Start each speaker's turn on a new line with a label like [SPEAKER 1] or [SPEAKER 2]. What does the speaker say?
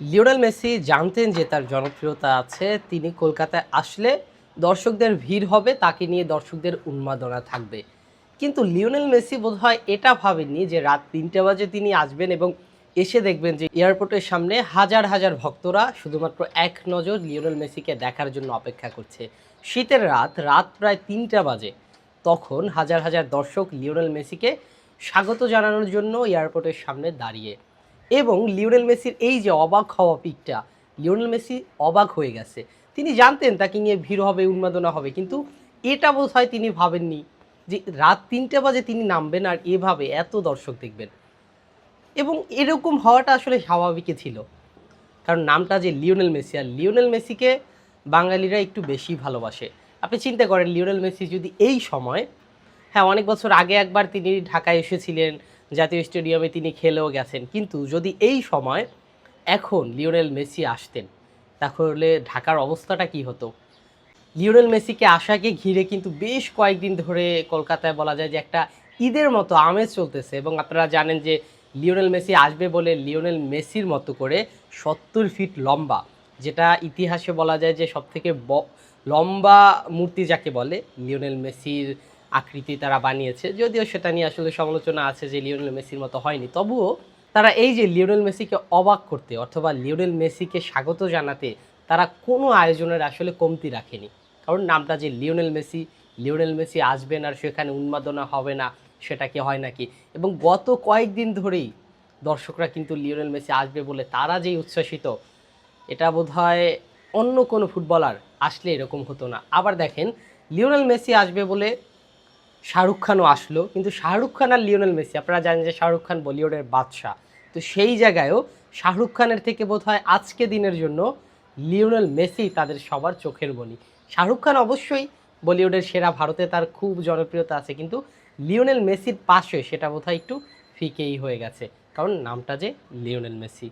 [SPEAKER 1] Lionel Messi জানতেন যে তার জনপ্রিয়তা আছে, তিনি কলকাতায় আসলে দর্শকদের ভিড় হবে, তাকে নিয়ে দর্শকদের উন্মাদনা থাকবে। কিন্তু লিওনেল মেসি বোধহয় এটা ভাবেননি যে রাত তিনটে বাজে তিনি আসবেন এবং এসে দেখবেন যে এয়ারপোর্টের সামনে হাজার হাজার ভক্তরা শুধুমাত্র এক নজর লিওনেল মেসিকে দেখার জন্য অপেক্ষা করছে। শীতের রাত রাত প্রায় তিনটা বাজে। তখন হাজার হাজার দর্শক লিওনেল মেসিকে স্বাগত জানানোর জন্য এয়ারপোর্টের সামনে দাঁড়িয়ে এবং লিওনেল মেসির এই যে অবাক হওয়া পিকটা, লিওনেল মেসি অবাক হয়ে গেছে। তিনি জানতেন তাকে নিয়ে ভিড় হবে, উন্মাদনা হবে, কিন্তু এটা বোধ হয় তিনি ভাবেননি যে রাত তিনটে বাজে তিনি নামবেন আর এভাবে এত দর্শক দেখবেন। এবং এরকম হওয়াটা আসলে স্বাভাবিকই ছিল। কারণ নামটা যে লিওনেল মেসি, আর লিওনেল মেসিকে বাঙালিরা একটু বেশি ভালোবাসে। আপনি চিন্তা করেন, লিওনেল মেসি যদি এই সময় হ্যাঁ অনেক বছর আগে একবার তিনি ঢাকায় এসেছিলেন, জাতীয় স্টেডিয়ামে তিনি খেলেও গেছেন। কিন্তু যদি এই সময় এখন লিওনেল মেসি আসতেন, তাহলে ঢাকার অবস্থাটা কি হতো? লিওনেল মেসিকে আশাকে ঘিরে কিন্তু বেশ কয়েকদিন ধরে কলকাতায় বলা যায় যে একটা ঈদের মতো আমেজ চলতেছে এবং আপনারা জানেন যে লিওনেল মেসি আসবে বলে লিওনেল মেসির মতো করে সত্তর ফিট লম্বা, যেটা ইতিহাসে বলা যায় যে সবথেকে ব- লম্বা মূর্তি যাকে বলে লিওনেল মেসির আকৃতি তারা বানিয়েছে। যদিও সেটা নিয়ে আসলে সমালোচনা আছে যে লিওনেল মেসির মতো হয়নি। তবুও তারা এই যে লিওনেল মেসিকে অবাক করতে অথবা লিওনেল মেসিকে স্বাগত জানাতে তারা কোনো আয়োজনের আসলে কমতি রাখেনি। কারণ নামটা যে লিওনেল মেসি লিওনেল মেসি আসবেন আর সেখানে উন্মাদনা হবে না, সেটা কি হয় নাকি? এবং গত কয়েকদিন ধরেই দর্শকরা কিন্তু লিওনেল মেসি আসবে বলে তারা যেই উচ্ছ্বাসিত, এটা বোধহয় অন্য কোনো ফুটবলার আসলে এরকম হতো না। আবার দেখেন, লিওনেল মেসি আসবে বলে শাহরুখ খানও আসলো, কিন্তু শাহরুখ খান আর লিওনেল মেসি, আপনারা জানেন যে শাহরুখ খান বলিউডের বাদশাহ। তো সেই জায়গায়ও শাহরুখ খানের থেকে বোধ হয় আজকে দিনের জন্য লিওনেল মেসি তাদের সবার চোখের মণি শাহরুখ খান অবশ্যই বলিউডের সেরা, ভারতে তার খুব জনপ্রিয়তা আছে, কিন্তু লিওনেল মেসির পাশে সেটা বোধহয় একটু ফিকেই হয়ে গেছে। কারণ নামটা যে লিওনেল মেসি।